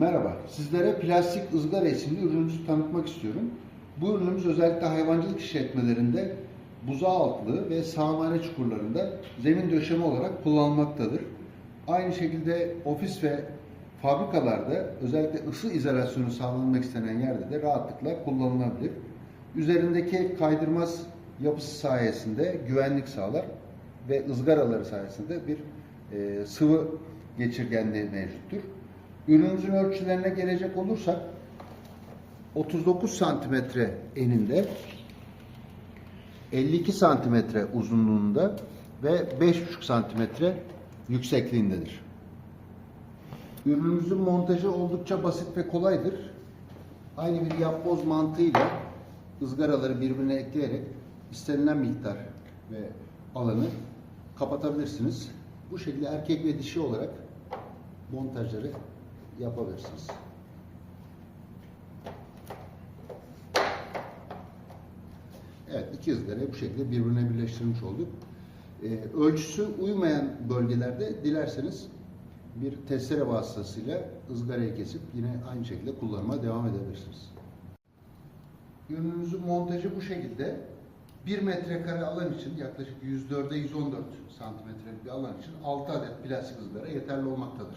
Merhaba, sizlere plastik ızgara isimli ürünümüzü tanıtmak istiyorum. Bu ürünümüz özellikle hayvancılık işletmelerinde buzağı altlığı ve sağmane çukurlarında zemin döşeme olarak kullanılmaktadır. Aynı şekilde ofis ve fabrikalarda özellikle ısı izolasyonu sağlanmak istenen yerde de rahatlıkla kullanılabilir. Üzerindeki kaydırmaz yapısı sayesinde güvenlik sağlar ve ızgaraları sayesinde bir e, sıvı geçirgenliği mevcuttur. Ürünümüzün ölçülerine gelecek olursak 39 santimetre eninde 52 santimetre uzunluğunda ve 5,5 santimetre yüksekliğindedir. Ürünümüzün montajı oldukça basit ve kolaydır. Aynı bir yapboz mantığıyla ızgaraları birbirine ekleyerek istenilen miktar ve alanı kapatabilirsiniz. Bu şekilde erkek ve dişi olarak montajları yapabilirsiniz. Evet, iki ızgarayı bu şekilde birbirine birleştirmiş olduk. Ee, ölçüsü uymayan bölgelerde dilerseniz bir testere vasıtasıyla ızgarayı kesip yine aynı şekilde kullanıma devam edebilirsiniz. Ürünümüzün montajı bu şekilde. 1 metrekare alan için yaklaşık 104'e 114 santimetrelik bir alan için 6 adet plastik ızgara yeterli olmaktadır.